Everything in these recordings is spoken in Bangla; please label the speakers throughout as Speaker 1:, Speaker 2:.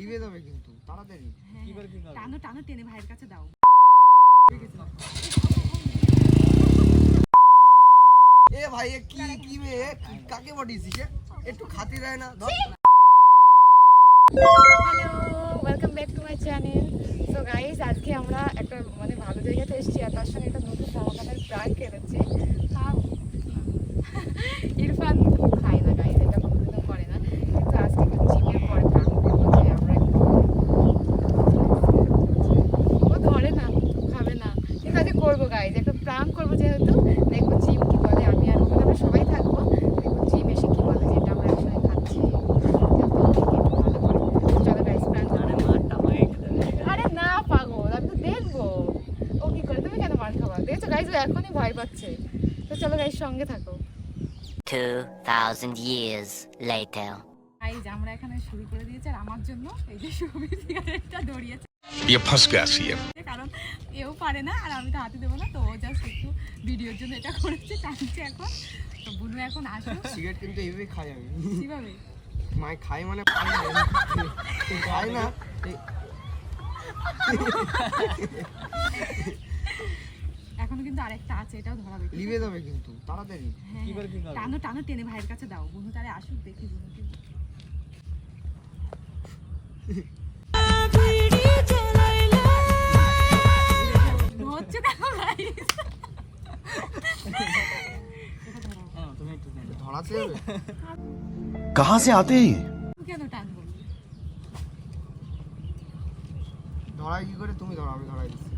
Speaker 1: লিভে যাবে কিন্তু তাড়াতাড়ি।
Speaker 2: হ্যাঁ,
Speaker 3: করে
Speaker 2: টানো টানো টেনে ভাইয়ের কাছে দাও।
Speaker 1: এ ভাই এ কি কি বে কাকে এ? একটু খাতি দেয় না ধর।
Speaker 2: Hello welcome back to my channel so guys আজকে আমরা একটা মানে ভালো জায়গাতে এসেছি আর তার সঙ্গে একটা নতুন জামাকাপড়ের প্রাঙ্ক এনেছি খাও ইরফান খায় না গাইস এটা কোনোদিনও করে না কিন্তু আজকে একটু জিমের পরে প্রাঙ্ক করব যে আমরা একটু ও ধরে না খাবে না কিন্তু আজকে করব গাইজ একটা প্রাঙ্ক করব যেহেতু দেখব জিম কি বলে আমি আর ওখানে আমরা সবাই থাকব দেখব জিম এসে কি বলে যেটা আমরা একসঙ্গে খাচ্ছি যাতে ও দেখে একটু ভালো করে। চলো গাইজ প্রাঙ্ক
Speaker 3: আরে মারটা আমাকে খেতে দে।
Speaker 2: আরে না পাগল আমি তো দেখব ও কি করে তুমি কেন মার খাবা দেখছ গাইজ ও এখনই ভয় পাচ্ছে তো চলো গাইজ সঙ্গে থাকো
Speaker 4: 2,000 years later.
Speaker 2: গাইজ আমরা এখানে শুরু করে দিয়েছি আর আমার জন্য এই যে সুবি সিগারেটটা দৌড়িয়েছে
Speaker 5: ये फंस गया सीएम
Speaker 2: কারণ এও পারে না আর আমি তো হাতে দেবো না তো ও জাস্ট একটু ভিডিওর জন্য এটা করেছে টানছে এখন তো বুনু এখন আসুক
Speaker 1: সিগারেট কিন্তু এইভাবে খাই আমি
Speaker 2: কিভাবে
Speaker 1: মাই খাই মানে খাই না খাই না এ-
Speaker 2: এখনো কিন্তু আরেকটা আছে এটাও ধরাবে
Speaker 1: লিভে যাবে কিন্তু তাড়াতাড়ি
Speaker 2: হ্যাঁ,
Speaker 3: কি করে কি করবে?
Speaker 2: টানো টানো টেনে ভাইয়ের কাছে দাও বুনু তারে আসুক দেখি বুনুকে হচ্ছে দেখো guys।
Speaker 3: হ্যাঁ, তুমি একটু দে।
Speaker 1: ধরাতে যাবে
Speaker 6: कहाँ से आते हैं ये?
Speaker 2: কেন টানবো
Speaker 1: ধরাই কি করে তুমি ধরো আমি ধরাই দিচ্ছি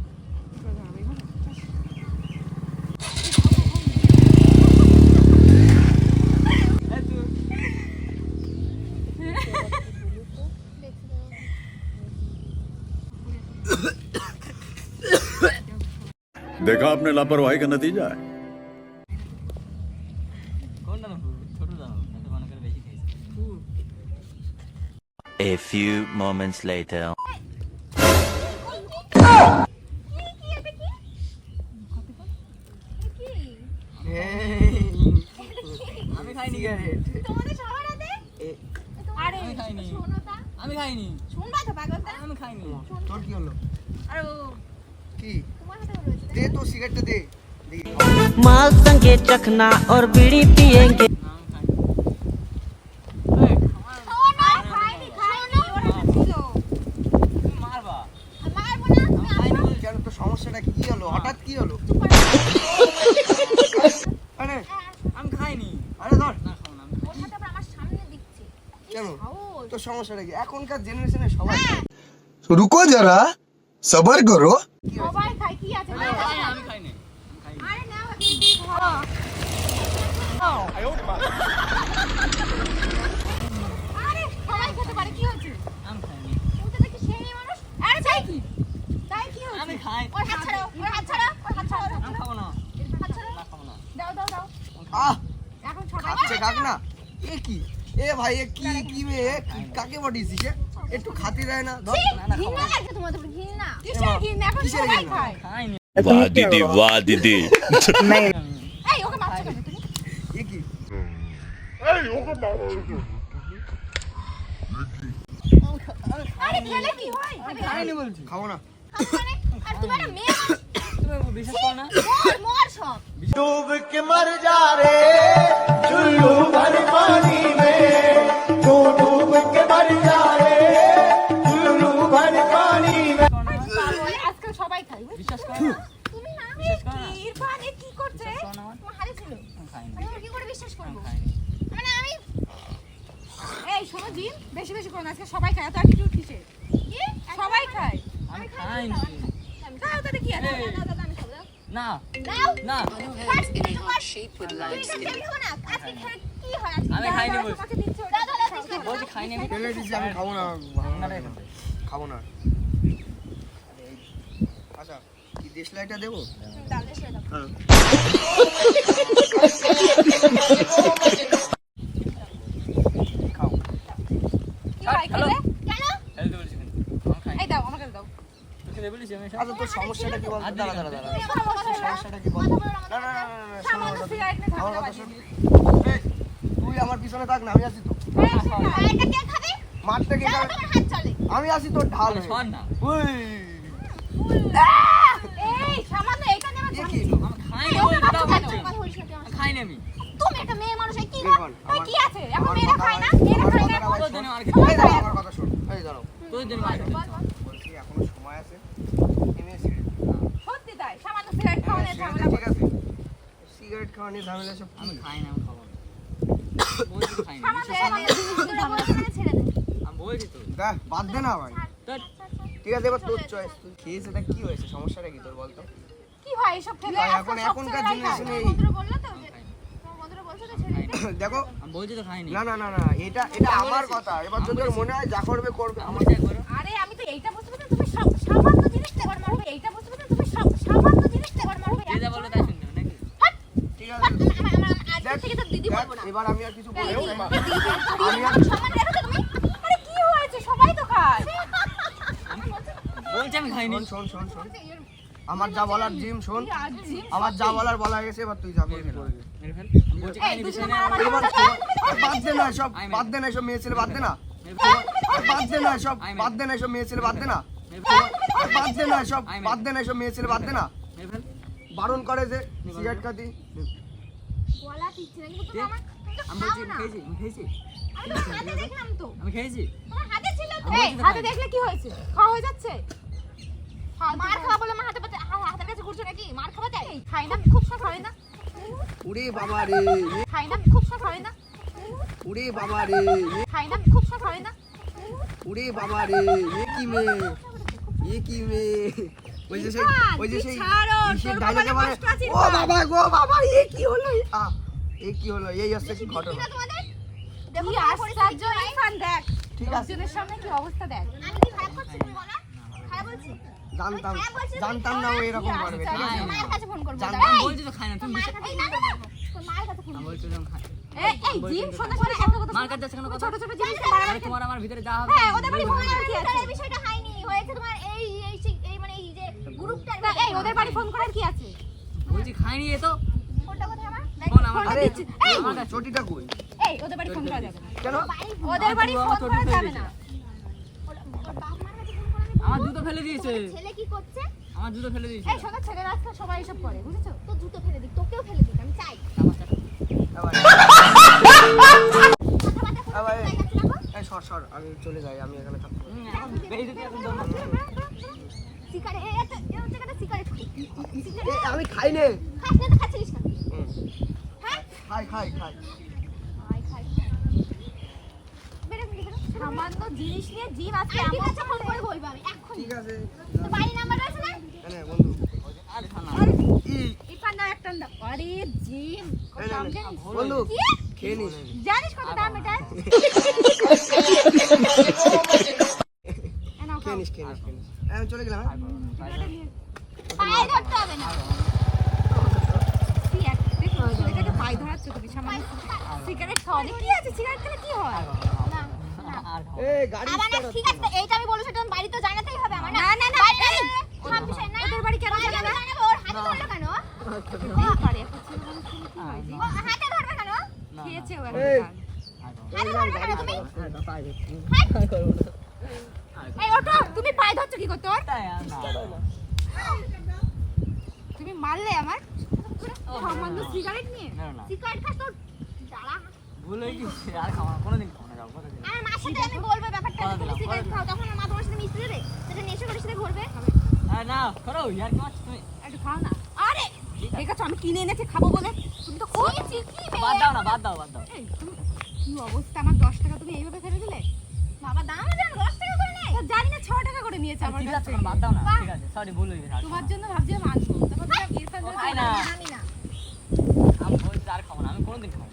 Speaker 6: देखा आपने लापरवाही का नतीजा है
Speaker 3: কোনটা নেবো? ছোট দাও, নাহলে মনে করে বেশি খাইছে।
Speaker 4: A few moments later.
Speaker 3: আমি খাইনি
Speaker 1: সিগারেট
Speaker 2: আরে
Speaker 3: আমি খাইনি আমি খাইনি আমি খাইনি
Speaker 1: তোর কি হলো
Speaker 2: আরে ও
Speaker 1: কি দে তো সিগারেটটা দে
Speaker 3: মাল সঙ্গে চখনা
Speaker 1: আর বিড়ি সমস্যাটা কি হলো হঠাৎ কি হলো
Speaker 3: আমি খাইনি
Speaker 1: আরে ধর
Speaker 3: না খাও না
Speaker 1: আমার সমস্যাটা কি এখনকার জেনারেশনে সবাই।
Speaker 2: রুকো
Speaker 1: যারা সবার করো। এ ভাই কি কি কাকে বটিস একটু খাতি দেয় না তোমাদের
Speaker 3: না না খাবো না
Speaker 2: কিসের ঘিন্না এখন
Speaker 1: কিসের
Speaker 2: সবাই
Speaker 1: ঘিন্না?
Speaker 2: খায়
Speaker 3: খাইনি
Speaker 6: वाह दीदी वाह दीदी
Speaker 2: এই ওকে মারছো কেন তুমি
Speaker 1: এ কি
Speaker 2: আরে খেলে কি হয়
Speaker 3: আমি খাইনি বলছি
Speaker 1: খাবো না
Speaker 3: তুমি বিশ্বাস করো না
Speaker 6: डूब के मर जा रे चुल्लू भर पानी में
Speaker 2: কি আছে?
Speaker 3: এই। না
Speaker 2: দাও।
Speaker 3: না। আমি খাইনি বলছি। খাইনি আমি
Speaker 1: ফেলে দিচ্ছি। আমি খাব না না রে। খাব না। আচ্ছা কি দেশলাইটা দেবো? হ্যাঁ খাও
Speaker 3: হ্যালো হেলতে বলছি কিন্তু আমি খাইনি
Speaker 2: এই দাও আমাকে দাও
Speaker 3: তোকে দেবে বলেছি আমি
Speaker 1: আচ্ছা তোর সমস্যাটা কি বলতো দাঁড়া দাঁড়া দাঁড়া সমস্যাটা কি বলতো না না না না, না, শোনো
Speaker 2: সামান্য
Speaker 1: কথা
Speaker 2: সিগারেট নিয়ে
Speaker 1: আমার কথা
Speaker 2: বাজিয়ে
Speaker 1: শোন
Speaker 2: দিয়েছে।
Speaker 1: এই, তুই আমার পিছনে থাক না আমি আছি তো
Speaker 2: এটা কে খাবে?
Speaker 1: কে আমি আসি তোর ঢাল
Speaker 3: শোন না।
Speaker 5: এই সামান্য এটা।
Speaker 1: কি?
Speaker 3: আমি।
Speaker 5: কথা না। তুমি একটা মেয়ে মানুষ কি কি আছে এখন মেয়েরা খায় না মেয়েরা খায় না
Speaker 3: তোর জন্য আর
Speaker 1: শোন। এই দাঁড়াও।
Speaker 3: তোর জন্য আর খেতে
Speaker 5: বল, বল।
Speaker 1: বলছি এখনও সময় আছে এনে ছেড়ে দে।
Speaker 5: সত্যি তাই সামান্য সিগারেট
Speaker 1: ঠিক আছে। সিগারেট খাওয়া নিয়ে ঝামেলা সব
Speaker 3: আমি খাই না আমি খাব
Speaker 1: বাদ দে। না ভাই। ঠিক আছে এবার তোর চয়েস তুই খেয়েছে কি হয়েছে? সমস্যাটা কি তোর বলতো?
Speaker 5: কি হয় এসব খেলে
Speaker 1: ভাই, এখন- এখনকার
Speaker 5: বলল তো দিতে।
Speaker 1: দেখো
Speaker 3: আমি বলছি তো খাইনি।
Speaker 1: না না না না এটা এটা আমার কথা। এবার যদি তোর মনে হয় যা করবে করবে।
Speaker 3: আমি
Speaker 1: আমার
Speaker 3: যাই করো
Speaker 5: আরে আমি তো এইটা বুঝতে পারছি তুমি সামান্য জিনিসটা একবার এইটা বুঝতে আমার
Speaker 1: যা বলার জিম শোন আমার যা বলার বলা গেছে এবার তুই যা বলবি করবি
Speaker 3: মেরে ফেল আমি
Speaker 5: এই,
Speaker 3: খাইনি
Speaker 5: দুজনে
Speaker 3: বিষয় নেই
Speaker 5: মারামারি
Speaker 1: এবার
Speaker 5: করতে
Speaker 1: শোন, বাদ দে না সব বাদ দে সব মেয়ে ছেলে বাদ না বাদ দে না সব বাদ দে না সব মেয়ে ছেলে বাদ দে না বাদ দে না সব বাদ দে না সব মেয়ে ছেলে বাদ দে না। বারণ করে যে সিগারেট খাতি
Speaker 3: আমি খেয়েছি
Speaker 5: হাতে। দেখলে কি হয়েছে? খাওয়া হয়ে যাচ্ছে? মার খাওয়া বলে আমার হাতে পাতে হা- হাতের কাছে ঘুরছো নাকি? মার খাওয়া দেয়? খাই না, খুব শখ হয় না?
Speaker 1: উড়ে বাবা রে
Speaker 5: খাই না, খুব শখ হয় না?
Speaker 1: উড়ে বাবা রে
Speaker 5: খাই না, খুব শখ হয় না?
Speaker 1: উড়ে বাবা রে এ কি মেয়ে এ কি মেয়ে ওই যে সেই ওই যে সেই
Speaker 5: ছাড়ো,
Speaker 1: ইসের
Speaker 5: তোর
Speaker 1: ডায়লগে
Speaker 5: কপালে
Speaker 1: বলে
Speaker 5: কষ্ট আছে,
Speaker 1: ও বাবা গো বাবা এ কি হলো এ কি হলো এই হচ্ছে কি ঘটনা।
Speaker 5: কি আশ্চর্য, ইরফান দেখ।
Speaker 1: ঠিক আছে।
Speaker 5: লোকজনের সামনে কি অবস্থা দেখ। আমি কি খারাপ করছি তুমি বলো? খারাপ বলছি?
Speaker 1: জানতাম না ও এরকম করবে ঠিক আছে?
Speaker 5: মায়ের কাছে ফোন করব
Speaker 1: জানতাম।
Speaker 3: বলছি তো খাই না তুমি
Speaker 5: মায়ের
Speaker 3: বিষয়-
Speaker 5: কাছে এই না না না মায়ের কাছে ফোন
Speaker 3: বলছি তো আমি
Speaker 5: এই এই জিম শোনা শোনা একটা কথা
Speaker 3: মার কাছে কেন
Speaker 5: ছোট ছোট জিনিস
Speaker 3: তোমার আমার ভিতরে যা হবে।
Speaker 5: হ্যাঁ ওদের বাড়ি ফোন কি আছে
Speaker 7: এই বিষয়টা হয়নি হয়েছে তোমার এই এই এই
Speaker 5: ওদের বাড়ি ফোন করার কি আছে?
Speaker 3: বলছি খাইনি এ তো।
Speaker 7: ফোনটা কোথায় আমার?
Speaker 3: ফোন আমার
Speaker 1: আরে
Speaker 5: এই!
Speaker 1: চটিটা কই?
Speaker 5: এই ওদের বাড়ি ফোন করা যাবে
Speaker 1: কেন?
Speaker 5: ওদের বাড়ি ফোন করা
Speaker 3: ফেলে
Speaker 5: যাবে না।
Speaker 7: ওর ওর বাপ মার কাছে ফোন করে আমি
Speaker 3: আমার জুতো ফেলে দিয়েছে।
Speaker 7: ছেলে কি করছে?
Speaker 3: আমার জুতো ফেলে দিয়েছে।
Speaker 5: এই আজকাল সবাই এসব করে বুঝেছ?
Speaker 7: তো জুতো ফেলে দিক তোকেও ফেলে দিক আমি চাই। ছিল
Speaker 1: সর সর আমি চলে যাই আমি এখানে থাকব না। আমি খাই নে।
Speaker 7: না না? হ্যাঁ?
Speaker 1: খাই খাই খাই।
Speaker 5: সামান্য জিনিস নিয়ে জিম আজকে
Speaker 7: ঠিক আছে ফোন করে। বলব আমি এখন
Speaker 1: ঠিক আছে
Speaker 7: তো বাড়ি নাম্বার আছে না?
Speaker 1: এনে বন্ধু।
Speaker 3: আর খানা
Speaker 1: ই।
Speaker 5: ইরফান একটা দাও আরে জিম
Speaker 1: নে, নে। বন্ধু খেয়ে নিস।
Speaker 5: জানিস কত দাম এটা?
Speaker 1: খেয়ে নিস খেয়ে নিস খেয়ে নিস। এই, আমি চলে গেলাম?
Speaker 7: পায়ে ধরতে হবে না।
Speaker 5: পায়ে সামান্য সিগারেট খাওয়া কি আছে সিগারেট খেলে কি হয় খেয়েছে
Speaker 1: এই।
Speaker 7: তুমি
Speaker 5: পায়ে ধরছো কি করতে ওর। তুমি মারলে আমার সামান্য সিগারেট নিয়ে।
Speaker 7: সিগারেট খাস তোর? দাঁড়া।
Speaker 3: ভুল হয়ে আর না কোনোদিন খাব না যাব?
Speaker 7: মার সাথে আমি বলব ব্যাপারটা তুমি সিগারেট খাও তখন মা তোমার সাথে মিশতে দেবে সেটা নেশা করে সাথে ঘুরবে।
Speaker 3: আরে না করো ইয়ার কি তুমি?
Speaker 5: একটু খাও না। আরে ঠিক আছে। আমি কিনে এনেছি খাব বলে। তুমি তো
Speaker 7: ছি, ছি, কি
Speaker 3: বাদ দাও না বাদ দাও বাদ দাও।
Speaker 5: কি অবস্থা আমার দশ টাকা তুমি এইভাবে ফেলে দিলে?
Speaker 7: বাবা দাম জানো দশ টাকা
Speaker 5: জানি না ছ টাকা করে নিয়েছে আমার
Speaker 3: ঠিক আছে বাদ দাও না। ঠিক আছে সরি ভুল হয়ে গেছে
Speaker 5: তোমার জন্য ভাবছিলাম আনব। তারপর দেখলাম ইরফান
Speaker 3: ও, না।
Speaker 7: আমি না।
Speaker 3: আমি বলছি আর খাব না আমি কোনোদিন খাব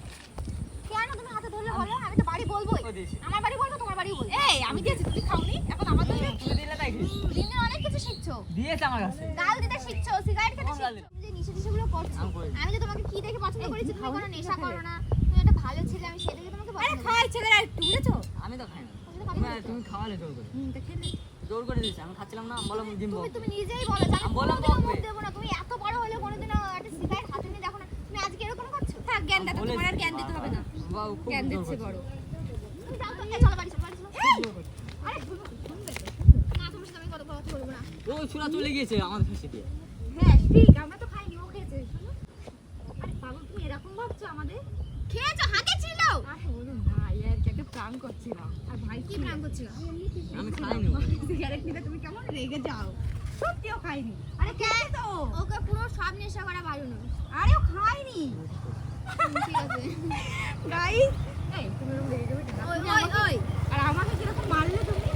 Speaker 7: কেন তুমি হাতে ধরলে বলো? আমি তো বাড়ি বলবোই। আমার বাড়ি বলব তোমার বাড়ি বলব।
Speaker 5: এই আমি দিয়েছি তুমি খাওনি? এখন আমার তো
Speaker 3: তুমি দিলে তাই।
Speaker 7: দিনে অনেক কিছু শিখছো।
Speaker 3: দিয়েছে আমার কাছে।
Speaker 7: গাল দিতে শিখছো সিগারেট খেতে শিখছো তুমি যে নিশা টিশাগুলো করছ
Speaker 3: আমি।
Speaker 7: আমি যে তোমাকে কি দেখে পছন্দ করেছি
Speaker 5: তুমি
Speaker 7: কোনো নেশা করো না। তুমি একটা ভালো ছেলে আমি সেটা দেখে তোমাকে
Speaker 5: আরে খাই ছেলেরা একটু বুঝেছ
Speaker 3: আমি তো খাই না
Speaker 7: তুমি
Speaker 3: তুমি
Speaker 7: খাবে না।
Speaker 3: তুমি খাওয়ালে জোর করে।
Speaker 5: হুম তা খেলে
Speaker 3: জোর করে দিয়েছি আমি খাচ্ছিলাম না বললাম ডিম
Speaker 7: তুমি তুমি নিজেই বলো আমি
Speaker 3: আমি বললাম বকবে।
Speaker 7: দেবো না। তুমি এত বড় হলে কোনোদিনও একটা সিগারেট হাতে নিয়ে দেখো না। তুমি আজকে এরকম করছ?
Speaker 5: থাক জ্ঞান দেখো তোমার আর জ্ঞান দিতে হবে না। জ্ঞান দিচ্ছে বড়।
Speaker 7: তুমি যাও তো চলো বাড়ি চলো বাড়ি চলো। আরে না তোমার সাথে আমি কথা কথা বলব না।
Speaker 3: ও ছোড়া চলে গিয়েছে আমাদের ফাঁসি দিয়ে।
Speaker 7: হ্যাঁ ঠিক আমরা তো খাইনি ও খেয়েছে। আরে পাগল তুমি এরকম ভাবছ আমাদের? খেয়েছো? হাতে ছিল।
Speaker 5: আরে বলুন ভাই আর কি একটা প্রাণ করছিলাম আর ভাই
Speaker 7: কি প্ল্যান করছিল?
Speaker 3: আমি খাইনি
Speaker 5: সিগারেট নিলে তুমি কেমন রেগে যাও? সত্যিও খাইনি।
Speaker 7: আরে খেয়ে তো। ওকে পুরো সব নেশা করা বারণ
Speaker 5: আরে ও খাইনি
Speaker 7: ঠিক আছে।
Speaker 5: গাইস এই তুমি রেগে যাবে
Speaker 7: ওই ওই ওই।
Speaker 5: আর আমাকে কীরকম মারলে তুমি?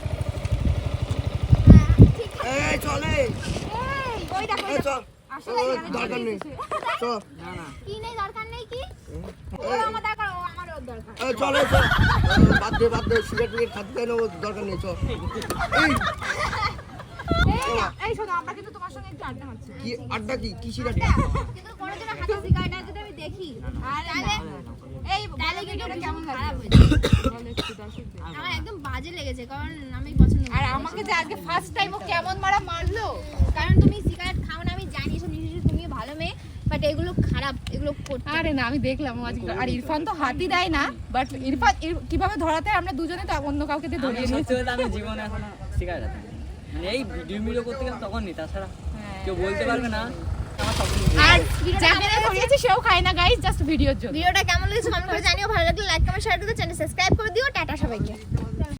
Speaker 7: হ্যাঁ, ঠিক
Speaker 1: এই চলে।
Speaker 5: এই ওই দেখো
Speaker 1: এই চল।
Speaker 5: আসলে
Speaker 1: ও,
Speaker 5: সিগারেট
Speaker 1: দরকার নেই।
Speaker 5: জ্বালিয়ে
Speaker 1: চল
Speaker 3: না না।
Speaker 7: কি নেই দরকার নেই কি? ওর আমার দরকার ও আমার ওর দরকার।
Speaker 1: এই চলে চল। বাদ দে বাদ দে সিগারেট টিগারেট খাতে দেয় না ওর দরকার নেই চল এই।
Speaker 5: এই শোনো আমরা কিন্তু তোমার সঙ্গে একটু আড্ডা মারছি।
Speaker 1: কি আড্ডা কি? কি সিগারেট?
Speaker 7: কিন্তু কোনোদিনও হাতে সিগারেট যদি আমি দেখি
Speaker 5: আরে এই
Speaker 7: তাহলে কিন্তু কেমন
Speaker 5: কেমন
Speaker 7: খারাপ
Speaker 5: লাগছে
Speaker 7: যাবে
Speaker 5: বলো একটু দর্শকদের।
Speaker 7: আমার একদম বাজে লেগেছে কারণ আমি পছন্দ
Speaker 5: আর আমাকে যে আজকে ফার্স্ট টাইম ও কেমন মারা মারলো?
Speaker 7: কারণ তুমি সিগারেট খাও না আমি জানি ভালো মেয়ে বাট এগুলো খারাপ এগুলো
Speaker 5: আরে না আমি দেখলাম আজকে আর ইরফান তো হাতই দেয় না বাট ইরফান কীভাবে ধরাতে হয় আমরা দুজনে তো অন্য কাউকে দিয়ে ধরিয়ে নিয়েছি।
Speaker 3: আমি জীবনে এখনও হাতে মানে এই ভিডিও ভিডিও করতে গেলে তখন নি তাছাড়া কেউ বলতে পারবে না আমার সব কিছু
Speaker 5: আর
Speaker 7: কেমন
Speaker 5: ধরিয়েছি সেও খায় না গাইস জাস্ট ভিডিওর জন্য।
Speaker 7: ভিডিওটা কেমন লেগেছে কমেন্ট করে জানিও ভালো লাগলে লাইক কমেন্ট শেয়ার করতে চ্যানেল সাবস্ক্রাইব করে দিও টাটা সবাইকে।